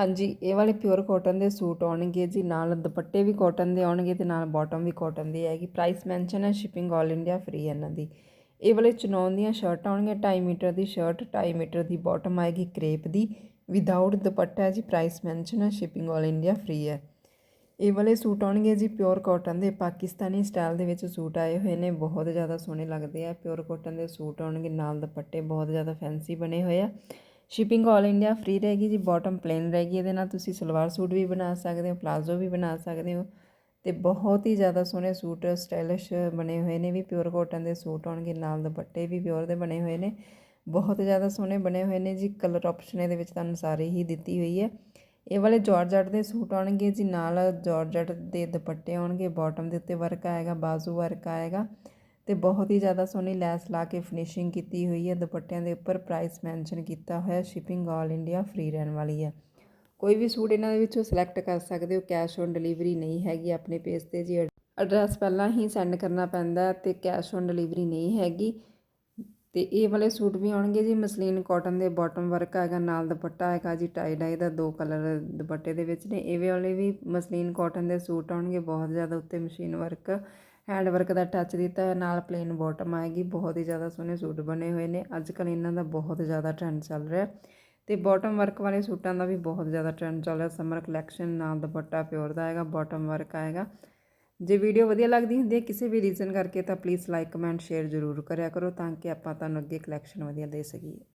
ਹਾਂਜੀ, ਇਹ ਵਾਲੇ ਪਿਓਰ ਕਾਟਨ ਦੇ ਸੂਟ ਆਉਣਗੇ ਜੀ, ਨਾਲ ਦੁਪੱਟੇ ਵੀ ਕਾਟਨ ਦੇ ਆਉਣਗੇ ਤੇ ਨਾਲ ਬਾਟਮ ਵੀ ਕਾਟਨ ਦੀ ਆਏਗੀ ਪ੍ਰਾਈਸ ਮੈਂਸ਼ਨ ਹੈ ਸ਼ਿਪਿੰਗ ਆਲ ਇੰਡੀਆ ਫ੍ਰੀ ਹੈ ਇਹਨਾਂ ਦੀ। ਇਹ ਵਾਲੇ ਚਨੌਨ ਦੀਆਂ ਸ਼ਰਟਾਂ ਆਉਣਗੀਆਂ 2.5 ਮੀਟਰ ਦੀ ਸ਼ਰਟ 2.5 ਮੀਟਰ ਦੀ ਬਾਟਮ ਆਏਗੀ ਕ੍ਰੇਪ ਦੀ। ਵਿਦਆਊਟ ਦੁਪੱਟਾ ਹੈ ਜੀ ਪ੍ਰਾਈਸ ਮੈਂਸ਼ਨ ਹੈ ਸ਼ਿਪਿੰਗ ਆਲ ਇੰਡੀਆ ਫ੍ਰੀ ਹੈ। ਇਹ ਵਾਲੇ ਸੂਟ ਆਉਣਗੇ ਜੀ ਪਿਓਰ ਕਾਟਨ ਦੇ, ਪਾਕਿਸਤਾਨੀ ਸਟਾਈਲ ਦੇ ਵਿੱਚ ਸੂਟ ਆਏ ਹੋਏ ਨੇ, ਬਹੁਤ ਜ਼ਿਆਦਾ ਸੋਹਣੇ ਲੱਗਦੇ ਆ। ਪਿਓਰ ਕਾਟਨ ਦੇ ਸੂਟ ਆਉਣਗੇ, ਨਾਲ ਦੁਪੱਟੇ ਬਹੁਤ ਜ਼ਿਆਦਾ ਫੈਂਸੀ ਬਣੇ ਹੋਏ ਆ। ਸ਼ਿਪਿੰਗ ਆਲ ਇੰਡੀਆ ਫ੍ਰੀ ਰਹੇਗੀ ਜੀ ਬਾਟਮ ਪਲੇਨ ਰਹੇਗੀ। ਇਹਦੇ ਨਾਲ ਤੁਸੀਂ ਸਲਵਾਰ ਸੂਟ ਵੀ ਬਣਾ ਸਕਦੇ ਹੋ ਪਲਾਜ਼ੋ ਵੀ ਬਣਾ ਸਕਦੇ ਹੋ। ਤੇ ਬਹੁਤ ਹੀ ਜ਼ਿਆਦਾ ਸੋਹਣੇ ਸੂਟ ਸਟਾਈਲਿਸ਼ ਬਣੇ ਹੋਏ ਨੇ ਵੀ। ਪਿਓਰ ਕਾਟਨ ਦੇ ਸੂਟ ਆਉਣਗੇ, ਨਾਲ ਦੁਪੱਟੇ ਵੀ ਪਿਓਰ ਦੇ ਬਣੇ ਹੋਏ ਨੇ। ਬਹੁਤ ਜ਼ਿਆਦਾ ਸੋਹਣੇ ਬਣੇ ਹੋਏ ਨੇ ਜੀ। ਕਲਰ ਆਪਸ਼ਨ ਇਹਦੇ ਵਿੱਚ ਤੁਹਾਨੂੰ ਸਾਰੇ ਹੀ ਦਿੱਤੀ ਹੋਈ ਹੈ। ਇਹ ਵਾਲੇ ਜਾਰਜਟ ਦੇ ਸੂਟ ਆਉਣਗੇ ਜੀ। ਨਾਲ ਜਾਰਜਟ ਦੇ ਦੁਪੱਟੇ ਆਉਣਗੇ। ਬਾਟਮ ਦੇ ਉੱਤੇ ਵਰਕ ਆਏਗਾ, ਬਾਜ਼ੂ ਵਰਕ ਆਏਗਾ। ਤੇ ਬਹੁਤ ਹੀ ਜ਼ਿਆਦਾ ਸੋਹਣੀ ਲੈਸ ਲਾ ਕੇ ਫਿਨਿਸ਼ਿੰਗ ਕੀਤੀ ਹੋਈ ਹੈ। ਦੁਪੱਟਿਆਂ ਦੇ ਉੱਪਰ ਪ੍ਰਾਈਸ ਮੈਂਸ਼ਨ ਕੀਤਾ ਹੋਇਆ ਸ਼ਿਪਿੰਗ ਆਲ ਇੰਡੀਆ ਫ੍ਰੀ ਰਹਿਣ ਵਾਲੀ ਹੈ। ਕੋਈ ਵੀ ਸੂਟ ਇਹਨਾਂ ਦੇ ਵਿੱਚੋਂ ਸਿਲੈਕਟ ਕਰ ਸਕਦੇ ਹੋ। ਕੈਸ਼ ਔਨ ਡਿਲੀਵਰੀ ਨਹੀਂ ਹੈਗੀ ਆਪਣੇ ਪੇਜ ਤੇ ਜੀ। ਐਡਰੈਸ ਪਹਿਲਾਂ ਹੀ ਸੈਂਡ ਕਰਨਾ ਪੈਂਦਾ ਹੈ ਤੇ ਕੈਸ਼ ਔਨ ਡਿਲੀਵਰੀ ਨਹੀਂ ਹੈਗੀ। ਤੇ ਇਹ ਵਾਲੇ ਸੂਟ ਵੀ ਆਉਣਗੇ ਜੀ ਮਸਲੀਨ ਕਾਟਨ ਦੇ ਬਾਟਮ ਵਰਕ ਹੈਗਾ, ਨਾਲ ਦੁਪੱਟਾ ਹੈਗਾ ਜੀ ਟਾਈ ਡਾਈ ਦਾ ਦੋ ਕਲਰ ਦੁਪੱਟੇ ਦੇ ਵਿੱਚ ਨੇ। ਇਹ ਵਾਲੇ ਵੀ ਮਸਲੀਨ ਕਾਟਨ ਦੇ ਸੂਟ ਆਉਣਗੇ, ਬਹੁਤ ਜ਼ਿਆਦਾ ਉੱਤੇ ਮਸ਼ੀਨ ਵਰਕ ਹੈਂਡ ਵਰਕ ਦਾ ਟੱਚ ਦਿੱਤਾ ਹੈ ਨਾਲ ਪਲੇਨ ਬਾਟਮ ਆਏਗੀ, ਬਹੁਤ ਹੀ ਜ਼ਿਆਦਾ ਸੋਹਣੇ ਸੂਟ ਬਣੇ ਹੋਏ ਨੇ। ਅੱਜ ਕੱਲ੍ਹ ਇਹਨਾਂ ਦਾ ਬਹੁਤ ਜ਼ਿਆਦਾ ਟ੍ਰੈਂਡ ਚੱਲ ਰਿਹਾ ਤੇ ਬਾਟਮ ਵਰਕ ਵਾਲੇ ਸੂਟਾਂ ਦਾ ਵੀ ਬਹੁਤ ਜ਼ਿਆਦਾ ਟ੍ਰੈਂਡ ਚੱਲ ਰਿਹਾ। ਸਮਰ ਕਲੈਕਸ਼ਨ ਨਾਲ ਦੁਪੱਟਾ ਪਿਓਰ ਦਾ ਆਏਗਾ ਬਾਟਮ ਵਰਕ ਆਏਗਾ। ਜੇ ਵੀਡੀਓ ਵਧੀਆ ਲੱਗਦੀ ਹੁੰਦੀ ਹੈ ਕਿਸੇ ਵੀ ਰੀਜ਼ਨ ਕਰਕੇ ਤਾਂ ਪਲੀਜ਼ ਲਾਈਕ ਕਮੈਂਟ ਸ਼ੇਅਰ ਜ਼ਰੂਰ ਕਰਿਆ ਕਰੋ ਤਾਂ ਕਿ ਆਪਾਂ ਤੁਹਾਨੂੰ ਅੱਗੇ ਕਲੈਕਸ਼ਨ ਵਧੀਆ ਦੇ ਸਕੀਏ।